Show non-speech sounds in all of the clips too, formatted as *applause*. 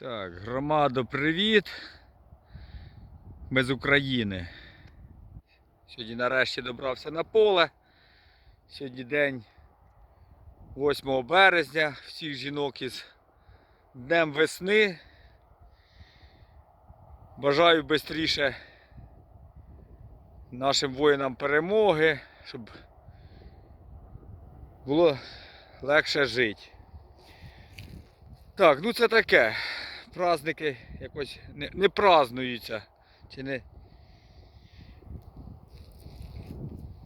Так, громадо, привіт. Ми з України. Сьогодні нарешті добрався на поле. Сьогодні день 8 березня. Всіх жінок із Днем весни. Бажаю швидше нашим воїнам перемоги, щоб було легше жити. Так, ну це таке. Праздники якось не, не празднуються. Чи не.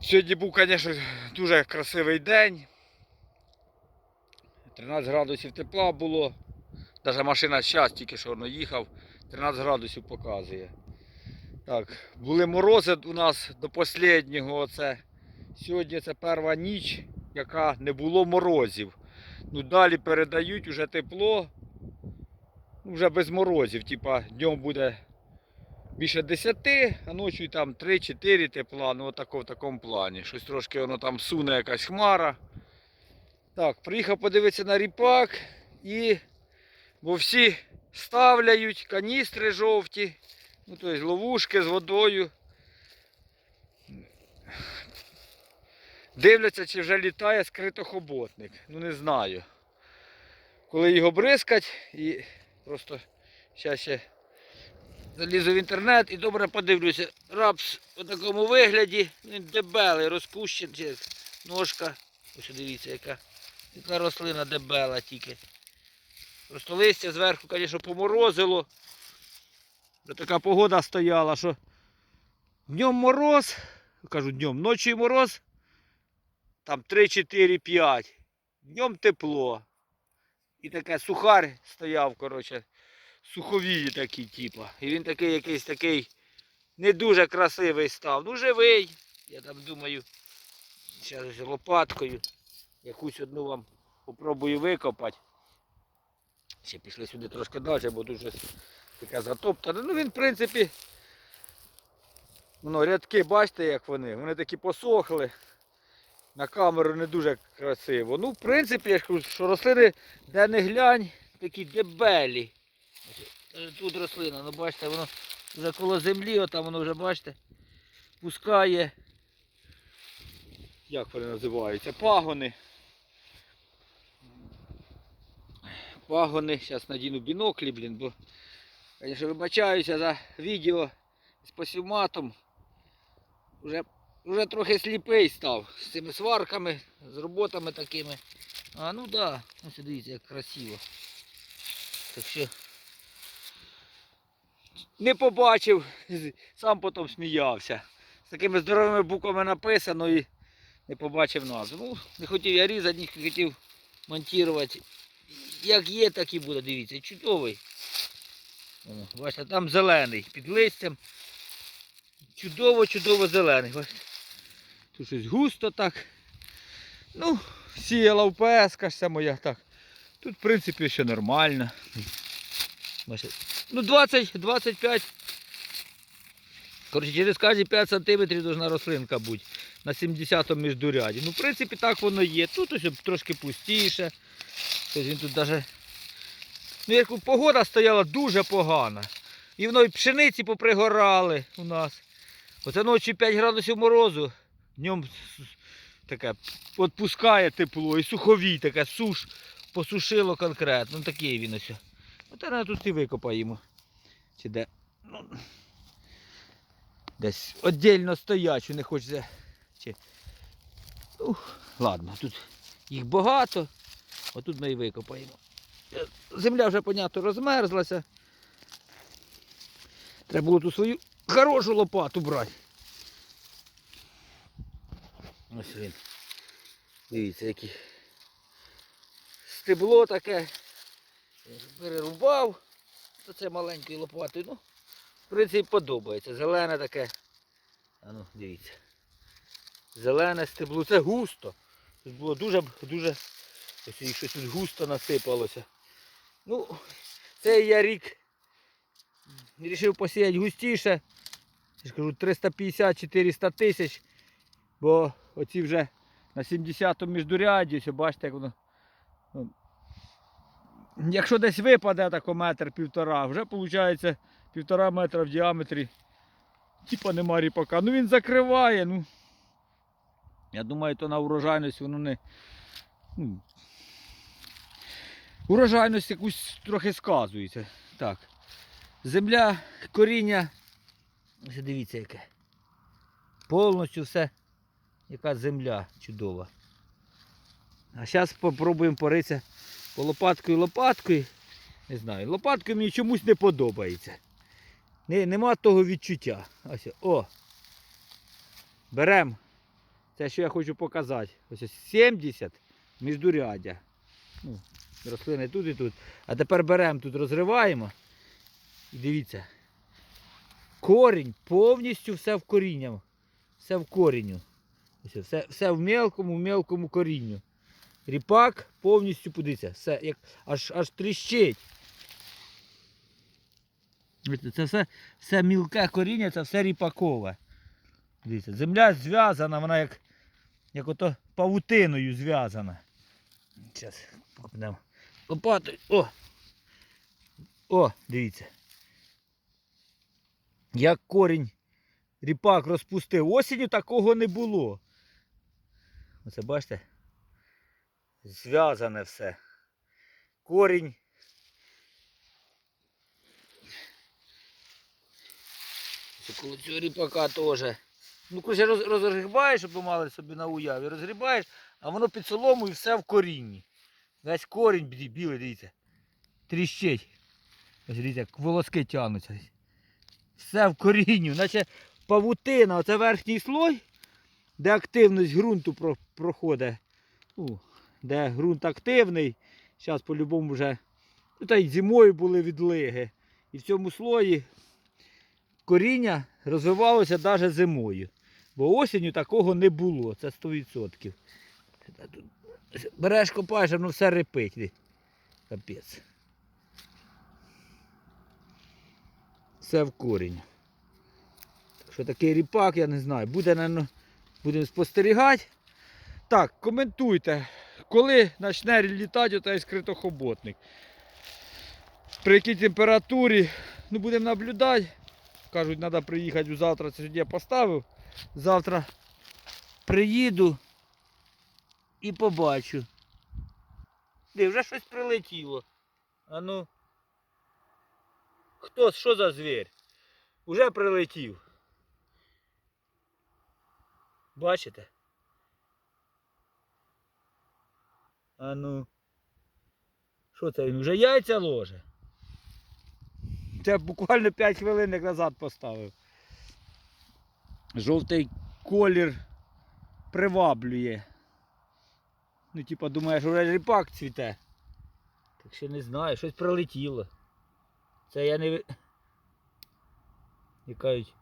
Сьогодні був, звісно, дуже красивий день. 13 градусів тепла було. Навіть машина зараз тільки що воно їхав, 13 градусів показує. Так, були морози у нас до останнього. Оце. Сьогодні це перша ніч, яка не було морозів. Ну, далі передають уже тепло. Вже без морозів. Типа днем буде більше 10, а ночі там 3-4 тепла. Ну отако в такому плані. Щось трошки воно там суне якась хмара. Так, приїхав подивитися на ріпак і бо всі ставляють каністри жовті, ну тобто ловушки з водою. Дивляться, чи вже літає скритохоботник. Ну не знаю. Коли його бризкать і просто зараз ще залізу в інтернет і добре подивлюся. Рапс у такому вигляді, він дебелий, розпущений, ножка. Ось дивіться, яка, яка рослина дебела тільки. Просто листя зверху, звісно, поморозило. Така погода стояла, що днем мороз, кажу днем, ночі мороз, там 3, 4, 5. Днем тепло. І таке сухар стояв, коротше, суховії такі, типа. І він такий якийсь такий не дуже красивий став. Ну живий. Я там думаю, зараз лопаткою якусь одну вам попробую викопати. Ще пішли сюди трошки далі, бо тут щось таке затоптане. Ну він, в принципі, ну, рядки, бачите, як вони. Вони такі посохли. На камеру не дуже красиво. Ну, в принципі, я ж кажу, що рослини, де не глянь, такі дебелі. Тут рослина, ну бачите, воно вже коло землі, отам воно вже, бачите, пускає. Як вони називаються? Пагони. Пагони. Зараз надіну біноклі, блін, бо, звісно, вибачаюся за відео з посівматом. Вже вже трохи сліпий став з цими сварками, з роботами такими. А ну да, ось дивіться, як красиво. Так що не побачив, сам потім сміявся. З такими здоровими буквами написано і не побачив назву. Ну, не хотів я різати, не хотів монтувати. Як є, так і буде, дивіться, чудовий. Бачите, там зелений під листям. Чудово-чудово зелений. Бачите. Тут щось густо так. Ну, сіяла в ПС, моя так. Тут, в принципі, все нормально. Ну, 20-25. Коротше, через кожні 5 см должна рослинка бути на 70-му міждуряді. Ну, в принципі, так воно є. Тут ось трошки пустіше. Тобто він тут навіть... Ну, як погода стояла дуже погана. І воно і пшениці попригорали у нас. Оце ночі 5 градусів морозу. Днем с- таке відпускає тепло і суховій таке, суш, посушило конкретно. Ну такий він ось. Оце на тут і викопаємо. Чи де? Ну, десь віддільно стоячу, не хочеться. Чи... Ух, ладно, тут їх багато. Отут ми і викопаємо. Земля вже, понятно, розмерзлася. Треба було ту свою хорошу лопату брати. Ось він. Дивіться, яке стебло таке. Перерубав. Це маленькою лопатою. Ну, в принципі, подобається. Зелене таке. А ну, дивіться. Зелене стебло. Це густо. Тут було дуже, дуже. Ось щось тут густо насипалося. Ну, цей я рік вирішив посіяти густіше. Я ж кажу, 350-400 тисяч. Бо оці вже на 70-му міждуряді, ось бачите, як воно ну, якщо десь випаде тако метр півтора, вже виходить півтора метра в діаметрі. Типа нема ріпака. Ну він закриває, ну. Я думаю, то на урожайність воно не. Ну, урожайність якусь трохи сказується. Так. Земля, коріння. Дивіться яке. Повністю все. Яка земля чудова. А зараз спробуємо поритися по лопаткою лопаткою. Не знаю, лопаткою мені чомусь не подобається. Не, нема того відчуття. Ось, о. Беремо. Це що я хочу показати. Ось ось 70 міждурядя. Ну, рослини тут і тут. А тепер беремо тут, розриваємо. І дивіться. Корінь повністю все в коріння. Все в корінню. Ось, все, все в мелкому, в мелкому корінню. Ріпак повністю подивіться, все як аж аж тріщить. Це все, все мілке коріння, це все ріпакове. Дивіться, земля зв'язана, вона як, як ото павутиною зв'язана. Зараз попнемо лопатою. О! О, дивіться. Як корінь ріпак розпустив. Осінню такого не було. Оце бачите? Зв'язане все. Корінь. Коло цього ріпака теж. Ну, коротше, роз, розгрібаєш, щоб ви мали собі на уяві. Розгрібаєш, а воно під соломою все в корінні. Весь корінь бі- білий, дивіться. Тріщить. Ось дивіться, волоски тягнуться. Все в корінню, наче павутина, оце верхній слой, де активність ґрунту про- проходить. Ну, де ґрунт активний. Зараз по-любому вже. Ну, та й зимою були відлиги. І в цьому слої коріння розвивалося навіть зимою. Бо осінню такого не було. Це 100%. Та тут Береш, копаєш, воно все репить. Капець. Все в корінь. Що такий ріпак, я не знаю. Буде, напевно, будемо спостерігати. Так, коментуйте, коли почне літати отай скритохоботник. При якій температурі. Ну, будемо наблюдати. Кажуть, треба приїхати завтра. Це сьогодні я поставив. Завтра приїду і побачу. Де, вже щось прилетіло. А ну. Хто, що за звір? Уже прилетів. Бачите? А ну. Що це він? Вже яйця ложе? Це буквально 5 хвилин як назад поставив. Жовтий колір приваблює. Ну, типа, думаєш, вже ріпак цвіте. Так що не знаю, щось прилетіло. Це я не як кажуть.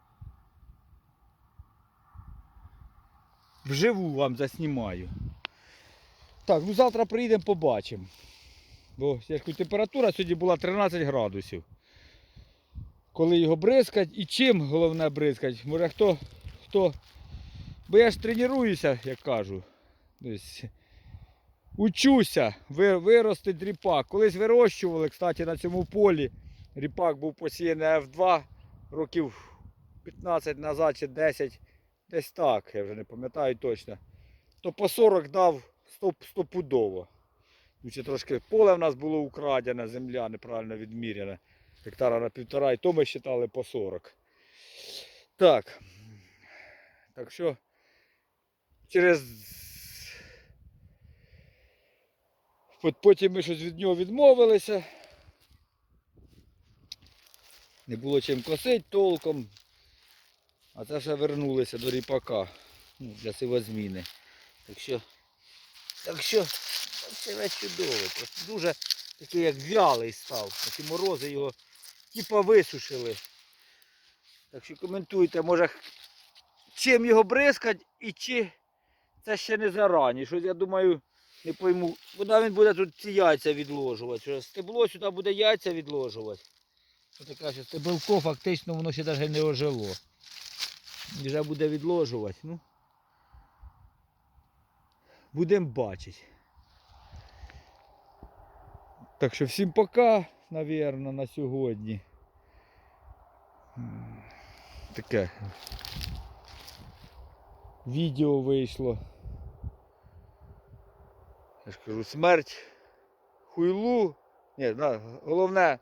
Вживу вам заснімаю. Так, ну завтра приїдемо, побачимо. Бо я кажу, температура сьогодні була 13 градусів. Коли його бризкать і чим головне бризкать? Може хто, хто. Бо я ж тренуюся, як кажу. Учуся ви- виростить ріпак. Колись вирощували, кстати, на цьому полі. Ріпак був посіяний F2 років 15 назад чи 10. Десь так, я вже не пам'ятаю точно. То по 40 дав стопудово. Ну, чи трошки поле в нас було украдене, земля неправильно відміряна. Гектара на півтора, і то ми вважали по 40. Так. Так що через. От Потім ми щось від нього відмовилися. Не було чим косити толком. А це все вернулися до ріпака. Ну, для сивозміни. Так що. Так що це чудово. Просто дуже такий як вялий став. Ці морози його типа висушили. Так що коментуйте, може чим його бризкать і чи це ще не зарані. Щось я думаю, не пойму. Куди він буде тут ці яйця відложувати? Що стебло сюди буде яйця відложувати. Ось така що стебелко фактично воно ще навіть не ожило. Вже буде відложувати. Ну. Будемо бачити. Так що всім пока, навірно, на сьогодні. Таке. Відео вийшло. Я ж кажу, смерть хуйлу. Ні, головне.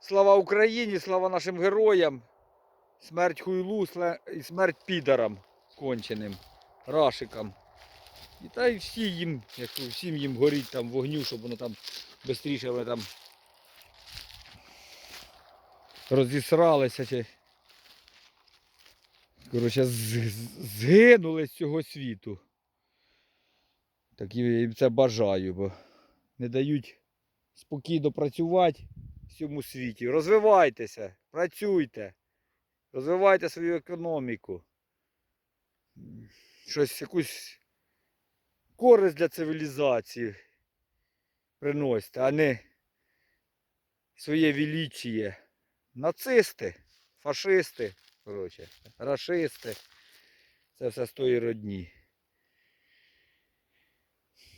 Слава Україні, слава нашим героям. Смерть хуйлу і смерть підарам конченим, рашикам. І та й всі їм, якщо всім їм горіть там вогню, щоб воно там швидше вони там розісралися чи. Коротше, згинули з цього світу. Так їм це бажаю, бо не дають спокійно працювати в цьому світі. Розвивайтеся, працюйте, розвивайте свою економіку. Щось, якусь користь для цивілізації приносите, а не своє величіє. Нацисти, фашисти, коротше, рашисти. Це все з тої родні.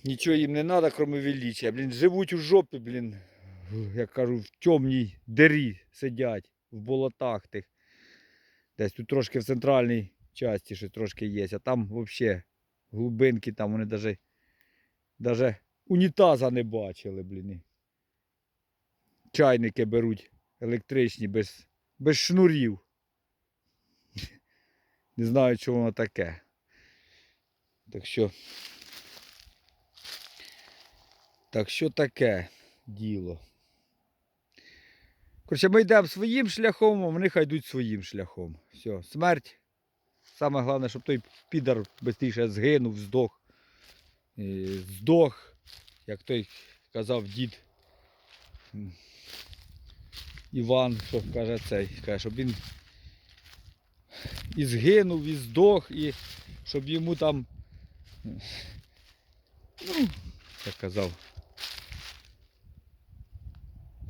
Нічого їм не треба, крім величия. Блін, живуть у жопі, блін, як кажу, в темній дирі сидять, в болотах тих. Десь тут трошки в центральній часті щось трошки є, а там взагалі глибинки, там вони навіть, навіть унітаза не бачили, блін. Чайники беруть електричні без, без шнурів. *laughs* Не знаю, що воно таке. Так що. Так що таке діло. Коротше, ми йдемо своїм шляхом, а вони хай йдуть своїм шляхом. Все, смерть. Саме головне, щоб той підар швидше згинув, здох. Здох, як той казав дід. Іван, що каже цей, каже, щоб він і згинув, і здох, і щоб йому там. Ну, як казав.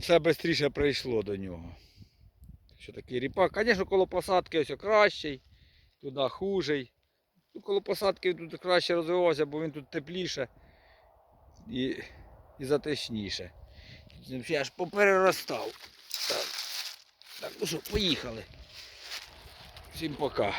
Все швидше прийшло до нього. Що такий ріпак. Звісно, коло посадки ось кращий, туди хужий. Ну, коло посадки тут краще розвивався, бо він тут тепліше і, і затишніше. Він ще аж попереростав. Так, так, ну що, поїхали. Всім пока.